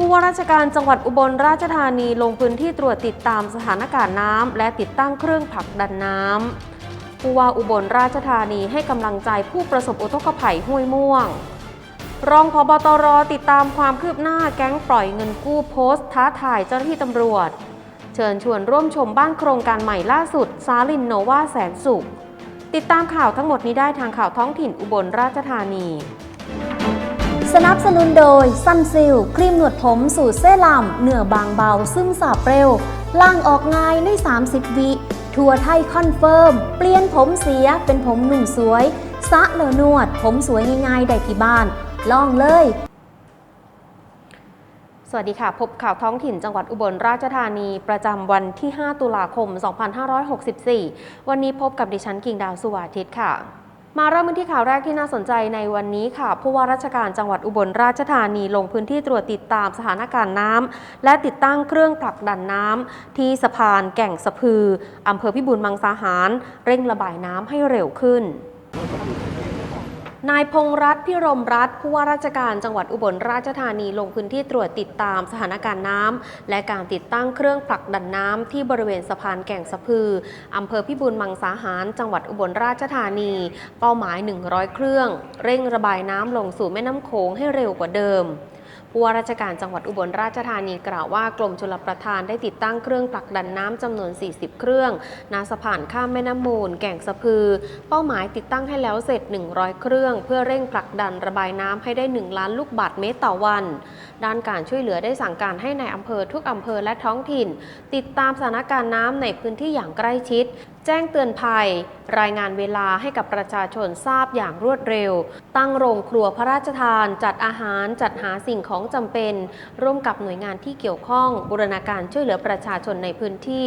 ผู้ว่าราชการจังหวัดอุบลราชธานีลงพื้นที่ตรวจติดตามสถานการณ์น้ำและติดตั้งเครื่องผลักดันน้ำผู้ว่าอุบลราชธานีให้กำลังใจผู้ประสบอุทกภัยห้วยม่วง รองพบตรติดตามความคืบหน้าแก๊งปล่อยเงินกู้โพสต์ ท้าทายเจ้าหน้าที่ตำรวจ เชิญชวนร่วมชมบ้านโครงการใหม่ล่าสุดซาลินโนวาแสนสุข ติดตามข่าวทั้งหมดนี้ได้ทางข่าวท้องถิ่นอุบลราชธานี สนับสนุนโดยซันซิลครีมหนวดผมสูตรเซรั่มเนื้อบางเบาซึมสาบเร็วล่างออกง่ายใน 30 วิ ทัวไทยคอนเฟิร์ม เปลี่ยนผมเสียเป็นผมหนุ่มสวยสะเลอนวด ผมสวยง่ายๆได้ที่บ้าน ลองเลย สวัสดีค่ะ พบข่าวท้องถิ่นจังหวัดอุบลราชธานีประจำวันที่ 5 ตุลาคม 2564 วันนี้พบกับดิฉันกิ่งดาวสุวาทิตค่ะ มาเริ่มกันที่ข่าวแรกที่น่าสนใจในวันนี้ค่ะ ผู้ว่าราชการจังหวัดอุบลราชธานีลงพื้นที่ตรวจติดตามสถานการณ์น้ำและติดตั้งเครื่องผลักดันน้ำที่สะพานแก่งสะพืออำเภอพิบูลมังสาหาร เร่งระบายน้ำให้เร็วขึ้น นายพงษ์รัตน์พิรมรัตน์ผู้ว่าราชการจังหวัดอุบลราชธานีลงพื้นที่ตรวจติดตามสถานการณ์น้ำและการติดตั้งเครื่องผลักดันน้ำที่บริเวณสะพานแก่งสะพืออำเภอพิบูลมังสาหาร จังหวัดอุบลราชธานี เป้าหมาย 100 เครื่อง เร่งระบายน้ำลงสู่แม่น้ำโขงให้เร็วกว่าเดิม ผู้ว่าราชการจังหวัดอุบลราชธานีกล่าวว่ากรมชลประทานได้ติดตั้งเครื่องผลักดันน้ำจำนวน 40 เครื่องนาสะพานข้ามแม่น้ำมูล แก่งสะพือ เป้าหมายติดตั้งให้แล้วเสร็จ 100 เครื่อง เพื่อเร่งผลักดันระบายน้ำให้ได้ 1 ล้านลูกบาศก์เมตรต่อวัน ด้านการช่วยเหลือได้สั่งการให้ในายอำเภอทุกอำเภอและท้องถิ่น ติดตามสถานการณ์น้ำในพื้นที่อย่างใกล้ชิด แจ้งเตือนภัย รายงานเวลาให้กับประชาชนทราบอย่างรวดเร็ว ตั้งโรงครัวพระราชทาน จัดอาหารจัดหาสิ่งของจำเป็น ร่วมกับหน่วยงานที่เกี่ยวข้อง บูรณาการช่วยเหลือประชาชนในพื้นที่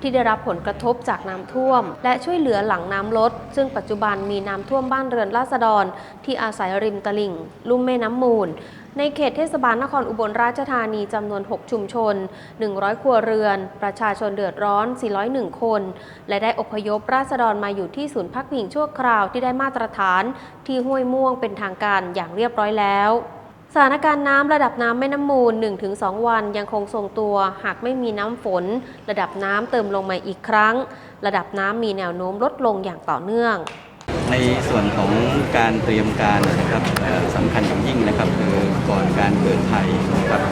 ที่ได้รับผลกระทบจากน้ำท่วม และช่วยเหลือหลังน้ำลด ซึ่งปัจจุบันมีน้ำท่วมบ้านเรือนราษฎร ที่อาศัยริมตลิ่ง ลุ่มแม่น้ำมูล ในเขตเทศบาลนครอุบลราชธานีจำนวน 6 ชุมชน 100 ครัวเรือน ประชาชนเดือดร้อน 401 คน และได้อพยพราษฎรมาอยู่ที่ศูนย์พักพิงชั่วคราวที่ได้มาตรฐาน ที่ห้วยม่วงเป็นทางการอย่างเรียบร้อยแล้วสถานการณ์น้ำระดับน้ำแม่น้ำมูล 1-2 วันยังคงทรงตัว หากไม่มีน้ำฝน ระดับน้ำเติมลงมาอีกครั้ง ระดับน้ำมีแนวโน้มลดลงอย่างต่อเนื่อง ในส่วนของการเตรียมการนะครับสำคัญอย่างยิ่งนะครับ คือก่อนการเกิดภัยนะครับ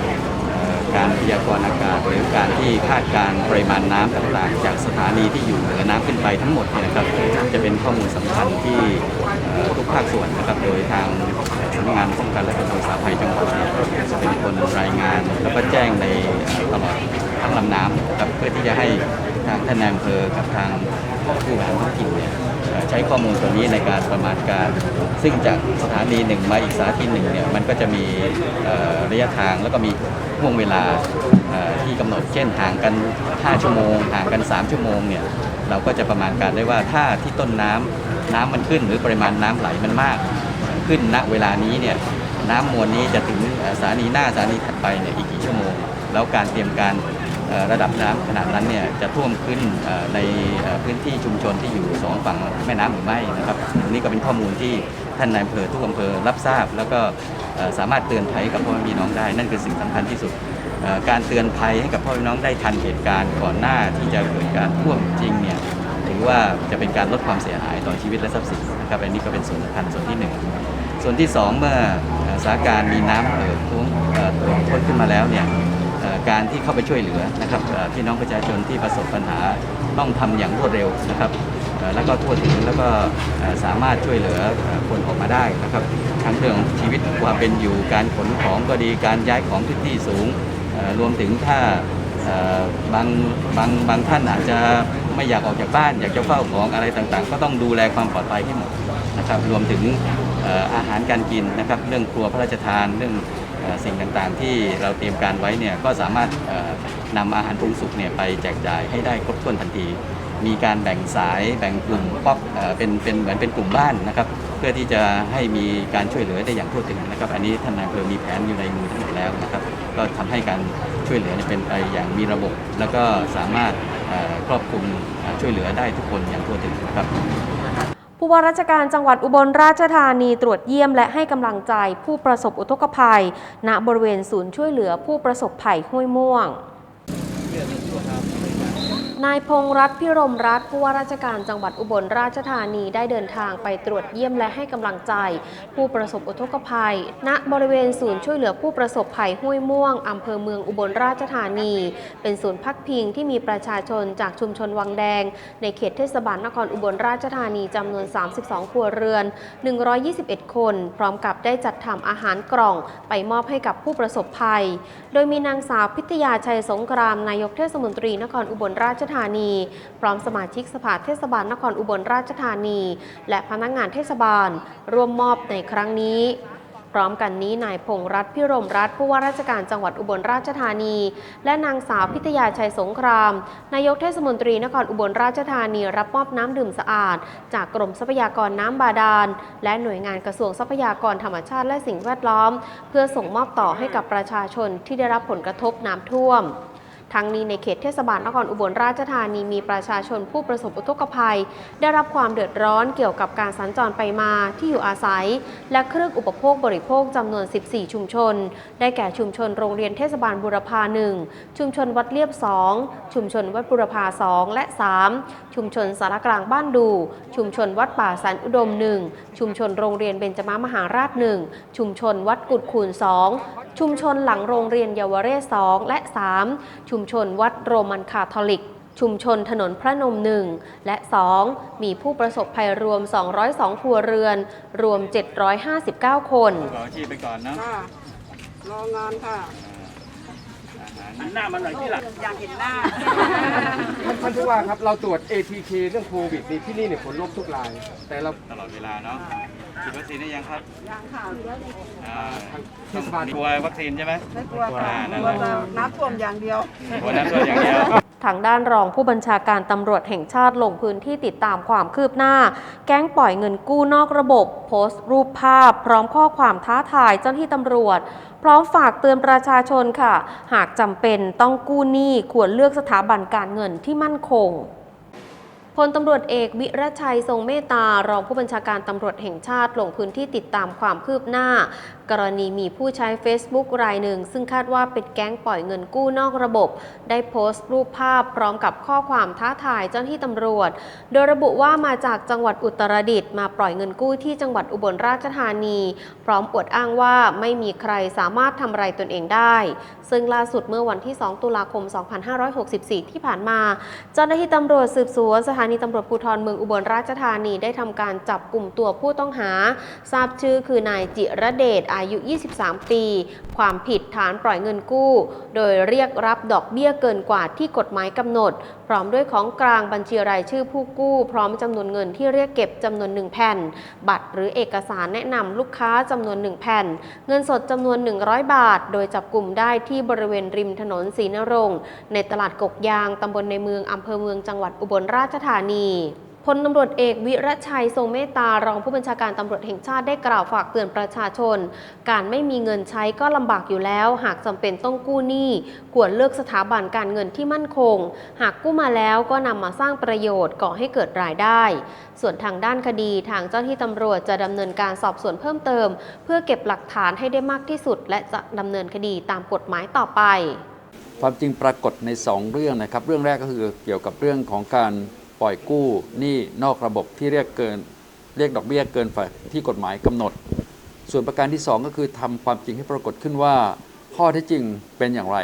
การพยากรณ์อากาศหรือการที่คาดการปริมาณน้ำต่างๆ จากสถานีที่อยู่เหนือน้ำขึ้นไปทั้งหมดเนี่ยนะครับจะเป็นข้อมูลสำคัญที่ทุกภาคส่วนนะครับโดยทางสำนักงานป้องกันและบรรเทาสาภัยจังหวัดเนี่ยจะเป็นคนรายงาน แล้วก็แจ้งในตลอดทั้งลำน้ำครับเพื่อที่จะให้ทางท่านนายอำเภอกับทางผู้บริหารท้องถิ่นเนี่ย ใช้ข้อมูลตัวนี้ในการประมาณการ ซึ่งจากสถานีหนึ่งมาอีกสถานีหนึ่งเนี่ยมันก็จะมีระยะทางแล้วก็มีห่วงเวลาที่กำหนด เช่นห่างกัน 5 ชั่วโมง ห่างกัน 3 ชั่วโมงเนี่ยเราก็จะประมาณการได้ว่าถ้าที่ต้นน้ำน้ำมันขึ้น หรือปริมาณน้ำไหลมันมาก ขึ้นณเวลานี้เนี่ยน้ำมวลนี้จะถึงสถานีหน้าสถานีถัดไปเนี่ยอีกกี่ชั่วโมง แล้วการเตรียมการ ระดับน้ำขนาดนั้นเนี่ยจะท่วมขึ้นในพื้นที่ชุมชนที่อยู่สองฝั่งแม่น้ำหรือไม่นะครับนนี้ก็เป็นข้อมูลที่ท่านนายอำเภอทุกอำเภอรับทราบ แล้วก็สามารถเตือนภัยกับพ่อแม่พี่น้องได้ นั่นคือสิ่งสำคัญที่สุดการเตือนภัยให้กับพ่อแม่น้องได้ทันเหตุการณ์ก่อนหน้าที่จะเกิดการท่วมจริงเนี่ยถือว่าจะเป็นการลดความเสียหายต่อชีวิตและทรัพย์สินนะครับอันนี้ก็เป็นส่วนสำคัญส่วนที่หนึ่งส่วนที่สองเมื่อสถานการณ์มีน้ำเอ่อท่วมท่วมท้นขึ้นมาแล้วเนี่ย การที่เข้าไปช่วยเหลือนะครับพี่น้องประชาชนที่ประสบปัญหาต้องทำอย่างรวดเร็วนะครับแล้วก็ทั่วถึงแล้วก็สามารถช่วยเหลือคนออกมาได้นะครับทั้งเรื่องชีวิตความเป็นอยู่การขนของก็ดีการย้ายของขึ้นที่สูง รวมถึงถ้าบางบางบางท่านอาจจะไม่อยากออกจากบ้าน อยากจะเฝ้าของอะไรต่างๆ ก็ต้องดูแลความปลอดภัยให้หมดนะครับรวมถึงอาหารการกินนะครับเรื่องครัวพระราชทานเรื่อง สิ่งต่างๆที่เราเตรียมการไว้เนี่ยก็สามารถเอ่อนำอาหารปรุงสุกเนี่ยไปแจกจ่ายให้ได้ครบถ้วนทันที มีการแบ่งสายแบ่งกลุ่มป๊อกเอ่อเป็นเป็นเหมือนเป็นกลุ่มบ้านนะครับ เพื่อที่จะให้มีการช่วยเหลือได้อย่างทั่วถึงนะครับ อันนี้ท่านนายอำเภอมีแผนอยู่ในมือทั้งหมดแล้วนะครับ ก็ทำให้การช่วยเหลือเป็นไปอย่างมีระบบ แล้วก็สามารถครอบคลุมช่วยเหลือได้ทุกคนอย่างทั่วถึงครับ ผู้ว่าราชการจังหวัดอุบลราชธานีตรวจเยี่ยมและให้กำลังใจผู้ประสบอุทกภัย ณบริเวณศูนย์ช่วยเหลือผู้ประสบภัยห้วยม่วง นายพงษ์รัตน์พิรมรัตน์ผู้ว่าราชการจังหวัดอุบลราชธานีได้เดินทางไปตรวจเยี่ยมและให้กำลังใจ ผู้ประสบอุทกภัย ณบริเวณศูนย์ช่วยเหลือผู้ประสบภัยห้วยม่วงอำเภอเมืองอุบลราชธานี เป็นศูนย์พักพิงที่มีประชาชนจากชุมชนวังแดง ในเขตเทศบาลนครอุบลราชธานีจำนวน 32 ครัวเรือน 121 คน พร้อมกับได้จัดทำอาหารกล่อง ไปมอบให้กับผู้ประสบภัย โดยมีนางสาวพิทยาชัยสงครามนายกเทศมนตรีนครอุบลราชธานี พร้อมสมาชิกสภาเทศบาลนครอุบลราชธานี และพนักงานเทศบาล ร่วมมอบในครั้งนี้พร้อมกันนี้นายพงษ์รัตน์พิรมรัตน์ผู้ว่าราชการจังหวัดอุบลราชธานี และนางสาวพิทยาชัยสงคราม นายกเทศมนตรีนครอุบลราชธานีรับมอบน้ำดื่มสะอาด จากกรมทรัพยากรน้ำบาดาล และหน่วยงานกระทรวงทรัพยากรธรรมชาติและสิ่งแวดล้อม เพื่อส่งมอบต่อให้กับประชาชนที่ได้รับผลกระทบน้ำท่วม ทั้งนี้ในเขตเทศบาลนครอุบลราชธานีมีประชาชนผู้ประสบอุทกภัย ได้รับความเดือดร้อนเกี่ยวกับการสัญจรไปมาที่อยู่อาศัย และเครื่องอุปโภคบริโภคจำนวน 14 ชุมชน ได้แก่ชุมชนโรงเรียนเทศบาลบุรพา 1 ชุมชนวัดเลียบ 2 ชุมชนวัดบุรพา 2 และ 3 ชุมชนสารกลางบ้านดู ชุมชนวัดป่าสันอุดม 1 ชุมชนโรงเรียนเบญจมามหาราช 1 ชุมชนวัดกุดคูน2ชุมชนหลังโรงเรียนเยาวเรศ 2 และ 3 ชุมชนวัดโรมันคาทอลิก ชุมชนถนนพระนม 1 และ 2 มีผู้ประสบภัยรวม 202 ครัวเรือน รวม 759 คน ขอชีพไปก่อนเนาะค่ะรองานค่ะหันหน้ามาหน่อยที่หลังอยากเห็นหน้า ท่านท่านผู้ว่าครับ เราตรวจ ATK เรื่องโควิดนี่ที่นี่เนี่ยผลลบทุกราย แต่เราตลอดเวลาเนาะ ฉีดวัคซีนได้ยังครับยังค่ะอ่าเทศบาลกลัววัคซีนใช่ไหม ไม่กลัวค่ะอ่านั่นกแหลัวละน้ำท่วมอย่างเดียว กลัวน้ำท่วมอย่างเดียว ทางด้านรองผู้บัญชาการตำรวจแห่งชาติลงพื้นที่ติดตามความคืบหน้า แก๊งปล่อยเงินกู้นอกระบบ โพสต์รูปภาพ พร้อมข้อความท้าทายเจ้าหน้าที่ตำรวจ พร้อมฝากเตือนประชาชนค่ะ หากจำเป็นต้องกู้หนี้ควรเลือกสถาบันการเงินที่มั่นคง พลตำรวจเอกวิรชัยทรงเมตตารองผู้บัญชาการตำรวจแห่งชาติลงพื้นที่ติดตามความคืบหน้า กรณีมีผู้ใช้ Facebook รายหนึ่ง ซึ่งคาดว่าเป็นแก๊งปล่อยเงินกู้นอกระบบ ได้โพสต์รูปภาพพร้อมกับข้อความท้าทายเจ้าหน้าที่ตำรวจ โดยระบุว่ามาจากจังหวัดอุตรดิตถ์มาปล่อยเงินกู้ที่จังหวัดอุบลราชธานี พร้อมอวดอ้างว่าไม่มีใครสามารถทำไรตนเองได้ ซึ่งล่าสุดเมื่อวันที่ 2 ตุลาคม 2564 ที่ผ่านมา เจ้าหน้าที่ตำรวจสืบสวนสถานีตำรวจภูธรเมืองอุบลราชธานีได้ทำการจับกลุ่มตัวผู้ต้องหา ทราบชื่อคือนายจิระเดชอายุ 23 ปี ความผิดฐานปล่อยเงินกู้ โดยเรียกรับดอกเบี้ยเกินกว่าที่กฎหมายกำหนด พร้อมด้วยของกลางบัญชีรายชื่อผู้กู้ พร้อมจำนวนเงินที่เรียกเก็บจำนวน1แผ่น บัตรหรือเอกสารแนะนำลูกค้าจำนวน1แผ่น เงินสดจำนวน 100 บาท โดยจับกลุ่มได้ที่บริเวณริมถนนศรีนรงค์ในตลาดกกยางตำบลในเมืองอำเภอเมืองจังหวัดอุบลราชธานี พลตำรวจเอกวิรชัยทรงเมตตารองผู้บัญชาการตำรวจแห่งชาติได้กล่าวฝากเตือนประชาชน การไม่มีเงินใช้ก็ลำบากอยู่แล้ว หากจำเป็นต้องกู้หนี้ควรเลือกสถาบันการเงินที่มั่นคง หากกู้มาแล้วก็นำมาสร้างประโยชน์ก่อให้เกิดรายได้ ส่วนทางด้านคดีทางเจ้าหน้าที่ตำรวจจะดำเนินการสอบสวนเพิ่มเติม เพื่อเก็บหลักฐานให้ได้มากที่สุด และจะดำเนินคดีตามกฎหมายต่อไป ความจริงปรากฏใน 2 เรื่องนะครับ เรื่องแรกก็คือเกี่ยวกับเรื่องของการ ปล่อยกู้หนี้นอกระบบที่เรียกเกินเรียกดอกเบี้ยเกินฝ่าที่กฎหมายกำหนด ส่วนประการที่ 2 ก็คือทำความจริงให้ปรากฏขึ้นว่า ข้อเท็จจริงเป็นอย่างไร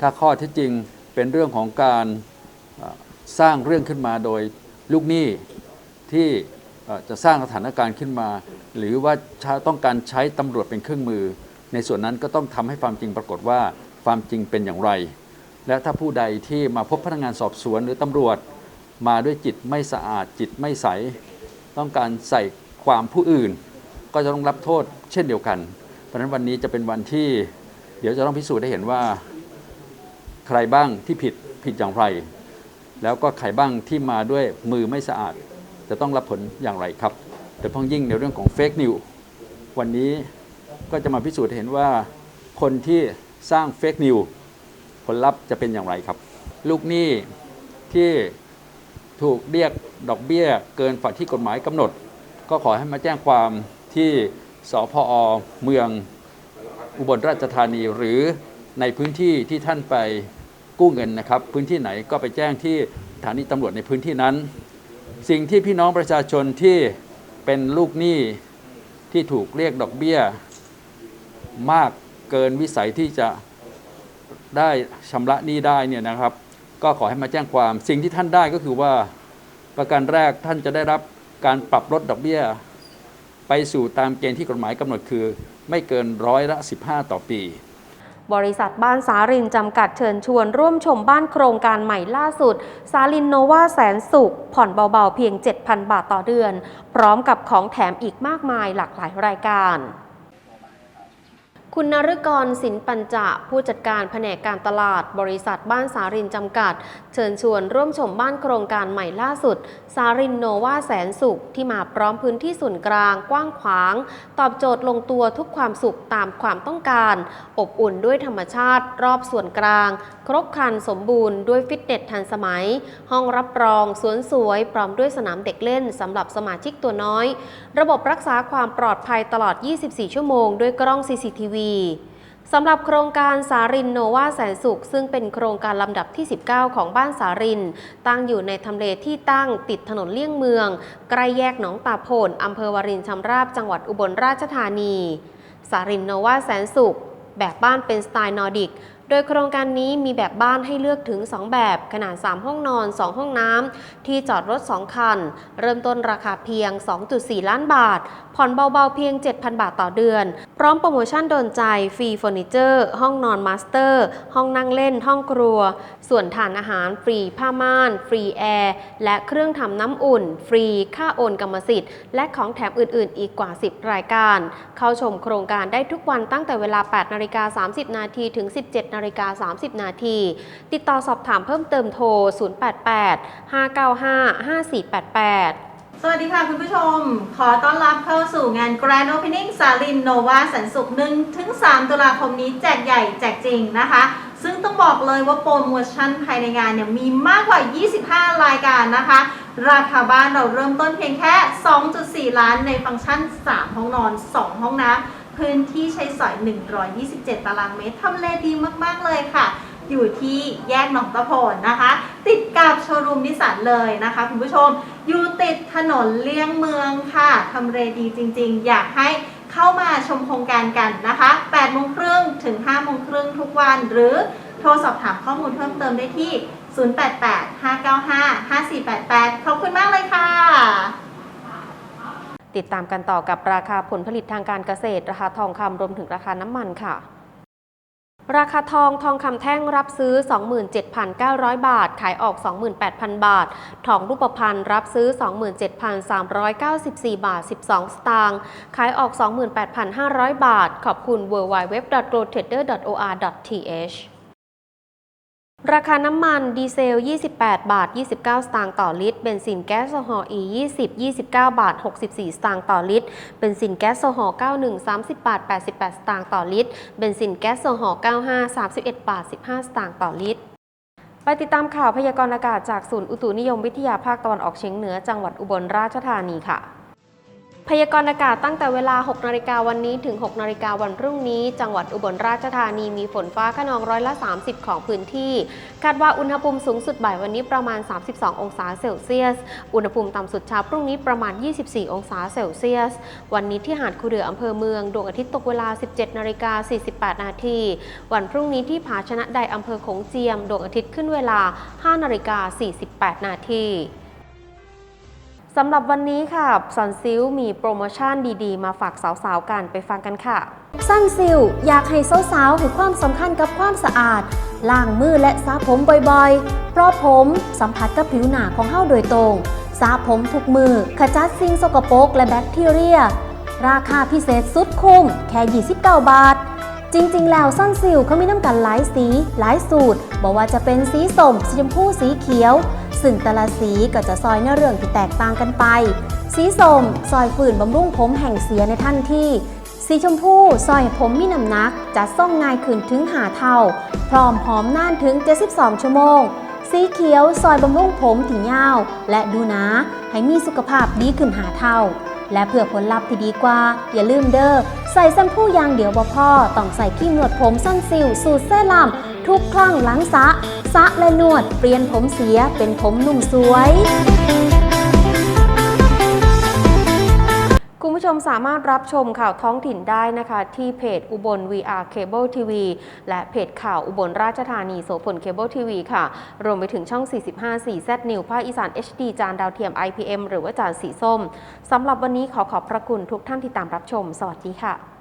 ถ้าข้อเท็จจริงเป็นเรื่องของการสร้างเรื่องขึ้นมาโดยลูกหนี้ที่จะสร้างสถานการณ์ขึ้นมา หรือว่าต้องการใช้ตำรวจเป็นเครื่องมือ ในส่วนนั้นก็ต้องทำให้ความจริงปรากฏว่าความจริงเป็นอย่างไร และถ้าผู้ใดที่มาพบพนักงานสอบสวนหรือตำรวจ มาด้วยจิตไม่สะอาดจิตไม่ใส ต้องการใส่ความผู้อื่น ก็จะต้องรับโทษเช่นเดียวกัน เพราะฉะนั้นวันนี้จะเป็นวันที่เดี๋ยวจะต้องพิสูจน์ได้เห็นว่า ใครบ้างที่ผิดผิดอย่างไร แล้วก็ใครบ้างที่มาด้วยมือไม่สะอาด จะต้องรับผลอย่างไรครับโดยเฉพาะยิ่งในเรื่องของเฟกนิววันนี้ก็จะมาพิสูจน์เห็นว่าคนที่สร้างเฟกนิวผลลัพธ์จะเป็นอย่างไรครับ ลูกหนี้ที่ ถูกเรียกดอกเบี้ยเกินฝ่าที่กฎหมายกำหนด ก็ขอให้มาแจ้งความที่สพอเมืองอุบลราชธานีหรือในพื้นที่ที่ท่านไปกู้เงินนะครับ พื้นที่ไหนก็ไปแจ้งที่สถานีตำรวจในพื้นที่นั้น สิ่งที่พี่น้องประชาชนที่เป็นลูกหนี้ที่ถูกเรียกดอกเบี้ย มากเกินวิสัยที่จะได้ชำระหนี้ได้เนี่ยนะครับ ก็ขอให้มาแจ้งความสิ่งที่ท่านได้ก็คือว่าประการแรกท่านจะได้รับการปรับลดดอกเบี้ย ไปสู่ตามเกณฑ์ที่กฎหมายกำหนดคือ ไม่เกินร้อยละ 15 ต่อปี บริษัทบ้านสารินจำกัดเชิญชวนร่วมชมบ้านโครงการใหม่ล่าสุด สาลินโนวาแสนสุข ผ่อนเบาๆเพียง 7,000 บาทต่อเดือน พร้อมกับของแถมอีกมากมายหลากหลายรายการ คุณนฤกรสินปัญจะผู้จัดการแผนกการตลาดบริษัทบ้านสารินจำกัดเชิญชวนร่วมชมบ้านโครงการใหม่ล่าสุด สารินโนวาแสนสุข ที่มาพร้อมพื้นที่ส่วนกลางกว้างขวาง ตอบโจทย์ลงตัวทุกความสุขตามความต้องการ อบอุ่นด้วยธรรมชาติ รอบส่วนกลาง ครบครันสมบูรณ์ด้วยฟิตเนสทันสมัย ห้องรับรองสวนสวย พร้อมด้วยสนามเด็กเล่นสำหรับสมาชิกตัวน้อย ระบบรักษาความปลอดภัยตลอด 24 ชั่วโมง ด้วยกล้อง CCTV สำหรับโครงการสารินโนวาแสนสุข ซึ่งเป็นโครงการลำดับที่ 19 ของบ้านสาริน ตั้งอยู่ในทำเลที่ตั้งติดถนนเลี่ยงเมือง ใกล้แยกหนองตาโพนอำเภอวารินชำราบจังหวัดอุบลราชธานี สารินโนวาแสนสุข แบบบ้านเป็นสไตล์นอร์ดิกโดยโครงการนี้มีแบบบ้านให้เลือกถึง 2 แบบขนาด 3 ห้องนอน 2 ห้องน้ำ ที่จอดรถ 2 คัน เริ่มต้นราคาเพียง 2.4 ล้านบาท ผ่อนเบาๆเพียง 7,000 บาทต่อเดือน พร้อมโปรโมชั่นโดนใจ ฟรีเฟอร์นิเจอร์ ห้องนอนมาสเตอร์ ห้องนั่งเล่น ห้องครัว ส่วนทานอาหาร ฟรีผ้าม่าน ฟรีแอร์ และเครื่องทำน้ำอุ่น ฟรีค่าโอนกรรมสิทธิ์ และของแถมอื่น ๆ อีกกว่า 10 รายการ เข้าชมโครงการได้ทุกวันตั้งแต่เวลา 8 นาฬิกา 30 นาทีถึง 17 นาฬิกา 30 นาที ติดต่อสอบถามเพิ่มเติมโทร 088 595 5488 สวัสดีค่ะคุณผู้ชม ขอต้อนรับเข้าสู่งาน Grand Opening สาลินโนวาสันสุข1ถึง3ตุลาคมนี้แจกใหญ่แจกจริงนะคะ ซึ่งต้องบอกเลยว่าโปรโมชั่นภายในงานเนี่ยมีมากกว่า 25 รายการนะคะ ราคาบ้านเราเริ่มต้นเพียงแค่ 2.4 ล้านในฟังก์ชัน 3 ห้องนอน 2 ห้องน้ำพื้นที่ใช้สอย 127 ตารางเมตรทำเลดีมาก ๆ เลยค่ะอยู่ที่แยกหนองตะโพนนะคะ ติด ว์รูมนิสสันเลยนะคะคุณผู้ชม อยู่ติดถนนเลี่ยงเมืองค่ะทำเลดีจริง ๆ อยากให้เข้ามาชมโครงการกันนะคะ8โมงครึ่งถึง5โมงครึ่งทุกวัน หรือโทรสอบถามข้อมูลเพิ่มเติมได้ที่ 088-595-5488 ขอบคุณมากเลยค่ะ ติดตามกันต่อกับราคาผลผลิตทางการเกษตร ราคาทองคำรวมถึงราคาน้ำมันค่ะ ราคาทองทองคำแท่งรับซื้อ 27,900 บาท ขายออก 28,000 บาท ทองรูปพรรณรับซื้อ 27,394 บาท 12 สตางค์ ขายออก 28,500 บาท ขอบคุณ w w w g l o t r a d e r o r t h ราคาน้ำมันดีเซล 28 บาท 29 สตางค์ต่อลิตร เบนซินแก๊สโซฮอล์ E 20 29 บาท 64 สตางค์ต่อลิตร เบนซินแก๊สโซฮอล์ 91 30 บาท 88 สตางค์ต่อลิตร เบนซินแก๊สโซฮอล์ 95 31 บาท 15 สตางค์ต่อลิตร ไปติดตามข่าวพยากรณ์อากาศจากศูนย์อุตุนิยมวิทยาภาคตะวันออกเฉียงเหนือจังหวัดอุบลราชธานีค่ะ พยากรณ์อากาศตั้งแต่เวลา 6 นาฬิกาวันนี้ถึง 6 นาฬิกาวันพรุ่งนี้ จังหวัดอุบลราชธานีมีฝนฟ้าขนองร้อยละ 30 ของพื้นที่ คาดว่าอุณหภูมิสูงสุดบ่ายวันนี้ประมาณ 32 องศาเซลเซียส อุณหภูมิต่ำสุดเช้าพรุ่งนี้ประมาณ 24 องศาเซลเซียส วันนี้ที่หาดคูเรืออำเภอเมือง ดวงอาทิตย์ตกเวลา 17 นาฬิกา 48 นาที วันพรุ่งนี้ที่ผาชนะใดอำเภอโขงเจียม ดวงอาทิตย์ขึ้นเวลา 5 นาฬิกา 48 นาที สำหรับวันนี้ค่ะซันซิลมีโปรโมชั่นดีๆ มาฝากสาวๆกันไปฟังกันค่ะ สันซิลอยากให้สาวๆให้ความสำคัญกับความสะอาดล้างมือและสระผมบ่อยๆ เพราะผมสัมผัสกับผิวหนาของเฮาโดยตรงสระผมทุกมือ ขจัดสิ่งสกปรกและแบคทีเรีย ราคาพิเศษสุดคุ้มแค่ 29 บาท จริงๆ แล้วสั้นซิลเขามีน้ำกันหลายสี หลายสูตรบอกว่าจะเป็นสีส้มสีชมพูสีเขียว ซึ่งแต่ละสีก็จะซอยในเรื่องที่แตกต่างกันไป สีส้มซอยฝืนบำรุงผมแห่งเสียในทันทีสีชมพูซอยผมมีน้ำหนักจะส่องง่ายขึ้นถึงหาเท่า พร้อมหอมนานถึง 72 ชั่วโมงสสีเขียวซอยบำรุงผมถี่ยาว และดูนะให้มีสุขภาพดีขึ้นหาเท่า และเพื่อผลลัพธ์ที่ดีกว่า อย่าลืมเด้อใส่แชมพูอย่างเดียวบ่พอต้องใส่ครีมนวดผมสั้นซิลสูตรเซรั่มทุกครั้งหลังสระสระและนวด เปลี่ยนผมเสียเป็นผมนุ่มสวย ผู้ชมสามารถรับชมข่าวท้องถิ่นได้นะคะ ที่เพจอุบล VR Cable TV และเพจข่าวอุบลราชธานีโสพลเคเบิลทีวีค่ะ รวมไปถึงช่อง 45 4 Z New ภาคอีสาน HD จานดาวเทียม IPM หรือว่าจานสีส้มสำหรับวันนี้ขอขอบพระคุณทุกท่านที่ตามรับชม สวัสดีค่ะ